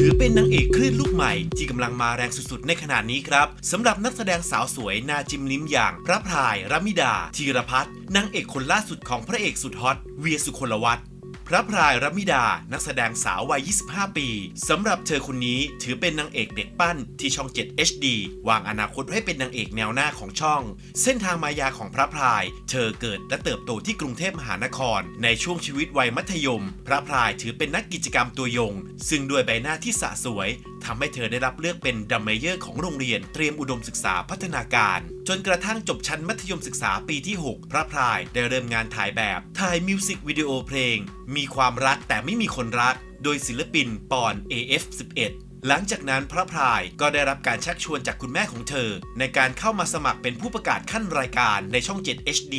ถือเป็นนางเอกคลื่นลูกใหม่ ที่กำลังมาแรงสุดๆ ในขณะนี้ครับสำหรับนักแสดงสาวสวยนาจิมลิมอย่าง พระพรายรัมิดาธีรพัฒน์นางเอกคนล่าสุดของพระเอกสุดฮอตเวียสุคนลวัฒน์ พระพรายรัมิดา นักแสดงสาววัย 25 ปี สำหรับเธอคนนี้ถือเป็นนางเอกเด็กปั้นที่ช่อง 7 HD วางอนาคตให้เป็นนางเอกแนวหน้าของช่อง เส้นทางมายาของพระพราย เธอเกิดและเติบโตที่กรุงเทพมหานคร ในช่วงชีวิตวัยมัธยม พระพรายถือเป็นนักกิจกรรมตัวยง ซึ่งด้วยใบหน้าที่สะสวยทำให้เธอได้รับเลือกเป็นดัมเมเยอร์ของโรงเรียนเตรียมอุดมศึกษาพัฒนาการ จนกระทั่งจบชั้นมัธยมศึกษาปีที่ 6 พระพรายได้เริ่มงานถ่ายแบบถ่ายมิวสิกวิดีโอเพลง มีความรักแต่ไม่มีคนรัก โดยศิลปินปอน AF11 หลังจากนั้นพระพรายก็ได้รับการชักชวนจากคุณแม่ของเธอ ในการเข้ามาสมัครเป็นผู้ประกาศขั้นรายการในช่อง 7 HD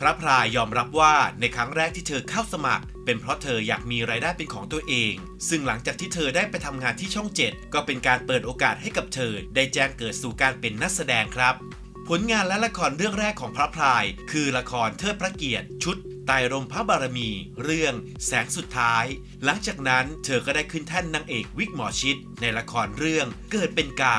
พระพรายยอมรับว่าในครั้งแรกที่เธอเข้าสมัคร เป็นเพราะเธออยากมีรายได้เป็นของตัวเอง ซึ่งหลังจากที่เธอได้ไปทำงานที่ช่อง 7 ก็เป็นการเปิดโอกาสให้กับเธอ ได้แจ้งเกิดสู่การเป็นนักแสดงครับ ผลงานและละครเรื่องแรกของพระพราย คือละครเทิดพระเกียรติชุดไตรรมพระบารมี เรื่องแสงสุดท้าย หลังจากนั้นเธอก็ได้ขึ้นแท่นนางเอกวิกหมอชิด ในละครเรื่องเกิดเป็นกา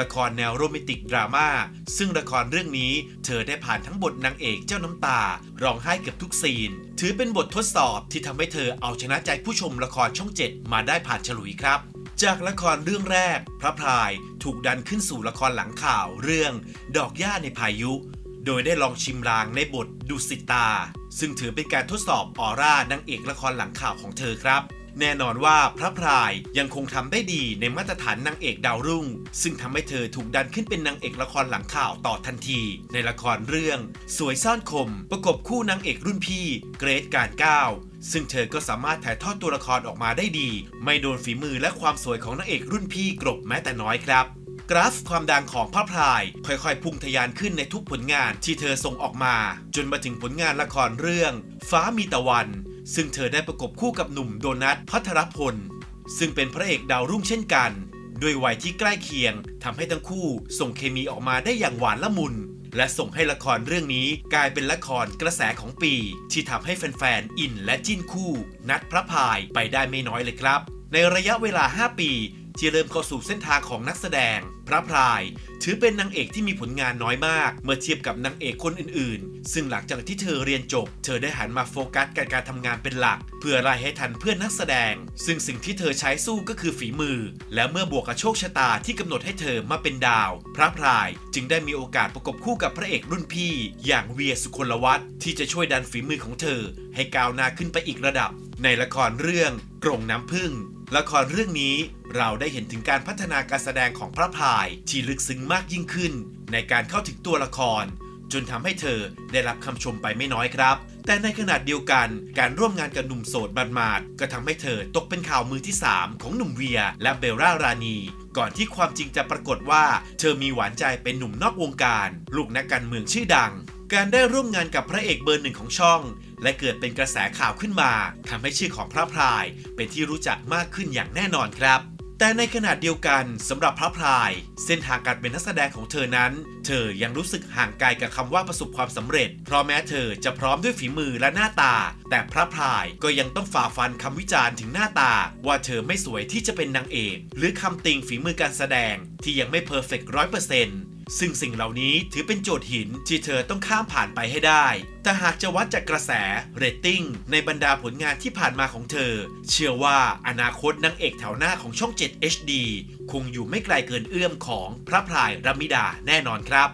ละครแนวโรแมนติกดราม่าซึ่งละครเรื่องนี้ เธอได้ผ่านทั้งบทนางเอกเจ้าน้ำตา ร้องไห้เกือบทุกซีน ถือเป็นบททดสอบที่ทำให้เธอเอาชนะใจผู้ชมละครช่องเจ็ดมาได้ผ่านฉลุยครับ จากละครเรื่องแรก พระพรายถูกดันขึ้นสู่ละครหลังข่าวเรื่อง ดอกหญ้าในพายุ โดยได้ลองชิมรางในบทดุสิตา ซึ่งถือเป็นการทดสอบออร่านางเอกละครหลังข่าวของเธอครับ แน่นอนว่าพระพรายยังคงทำได้ดีในมาตรฐานนางเอกดาวรุ่ง ซึ่งทำให้เธอถูกดันขึ้นเป็นนางเอกละครหลังข่าวต่อทันที ในละครเรื่อง สวยซ่อนคม ประกบคู่นางเอกรุ่นพี่ เกรทการก้าวซึ่งเธอก็สามารถถ่ายทอดตัวละครออกมาได้ดี ไม่โดนฝีมือและความสวยของนางเอกรุ่นพี่กรบแม้แต่น้อยครับกราฟความดังของพระพราย ค่อยๆ พุ่งทะยานขึ้นในทุกผลงานที่เธอส่งออกมา จนมาถึงผลงานละครเรื่อง ฟ้ามีตะวัน ซึ่งเธอได้ประกบคู่กับหนุ่มโดนัทพัทรพล ซึ่งเป็นพระเอกดาวรุ่งเช่นกัน ด้วยวัยที่ใกล้เคียงทำให้ทั้งคู่ส่งเคมีออกมาได้อย่างหวานละมุน และส่งให้ละครเรื่องนี้กลายเป็นละครกระแสของปี ที่ทำให้แฟนๆอินและจิ้นคู่ นัดพระพายไปได้ไม่น้อยเลยครับ ในระยะเวลา 5 ปี ที่เริ่มเข้าสู่เส้นทางของนักแสดง พระพราย ถือเป็นนางเอกที่มีผลงานน้อยมาก เมื่อเทียบกับนางเอกคนอื่นๆ ซึ่งหลังจากที่เธอเรียนจบ เธอได้หันมาโฟกัสกับการทำงานเป็นหลัก เพื่อไล่ให้ทันเพื่อนนักแสดง ซึ่งสิ่งที่เธอใช้สู้ก็คือฝีมือ และเมื่อบวกกับโชคชะตาที่กำหนดให้เธอมาเป็นดาว พระพรายจึงได้มีโอกาสประกบคู่กับพระเอกรุ่นพี่ อย่างเวียสุคนลวัฒน์ที่จะช่วยดันฝีมือของเธอ ให้ก้าวหน้าขึ้นไปอีกระดับ ในละครเรื่องกรงน้ำผึ้งละครเรื่องนี้ เราได้เห็นถึงการพัฒนาการแสดงของพระพายที่ลึกซึ้งมากยิ่งขึ้น ในการเข้าถึงตัวละคร จนทำให้เธอได้รับคำชมไปไม่น้อยครับ แต่ในขณะเดียวกันการร่วมงานกับหนุ่มโสดบานมาดก็ทำให้เธอตกเป็นข่าวมือที่ 3 ของหนุ่มเวีย และเบลล่ารานี ก่อนที่ความจริงจะปรากฏว่า เธอมีหวานใจเป็นหนุ่มนอกวงการ ลูกนักการเมืองชื่อดัง การได้ร่วมงานกับพระเอกเบอร์หนึ่งของช่องและเกิดเป็นกระแสข่าวขึ้นมาทำให้ชื่อของพระพรายเป็นที่รู้จักมากขึ้นอย่างแน่นอนครับ แต่ในขณะเดียวกันสำหรับพระพราย เส้นทางการเป็นนักแสดงของเธอนั้น เธอยังรู้สึกห่างไกลกับคำว่าประสบความสำเร็จ เพราะแม้เธอจะพร้อมด้วยฝีมือและหน้าตา แต่พระพรายก็ยังต้องฝ่าฟันคำวิจารณ์ถึงหน้าตา ว่าเธอไม่สวยที่จะเป็นนางเอก หรือคำติงฝีมือการแสดงที่ยังไม่เพอร์เฟกต์ร้อยเปอร์เซ็นต์ ซึ่งสิ่งเหล่านี้ถือเป็นโจทย์หินที่เธอต้องข้ามผ่านไปให้ได้ แต่หากจะวัดจากกระแสเรตติ้งในบรรดาผลงานที่ผ่านมาของเธอ เชื่อว่าอนาคตนางเอกแถวหน้าของช่อง 7 HD คงอยู่ไม่ไกลเกินเอื้อมของพระพรายรัมมิดาแน่นอนครับ